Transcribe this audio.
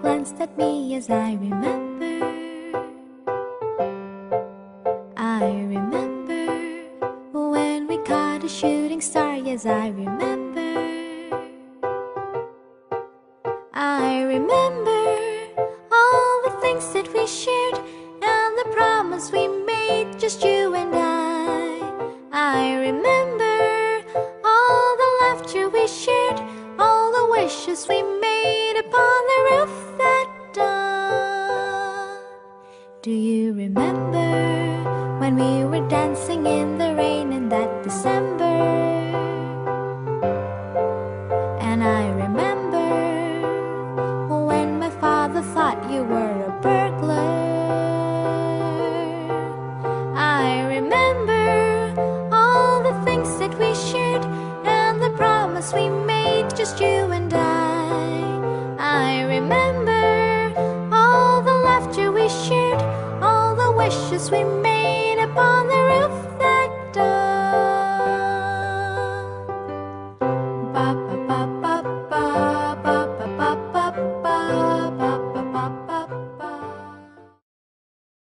glanced at me as I remember. I remember when we caught a shooting star, yes, I remember. I remember all the things that we shared and the promise we made, just you and I. I remember all the laughter we shared, all the wishes we made upon the roof Do you remember when we were dancing in the rain in that December? And I remember when my father thought you were a burglar. I remember all the things that we shared and the promise we made, just you and I. I remember we made upon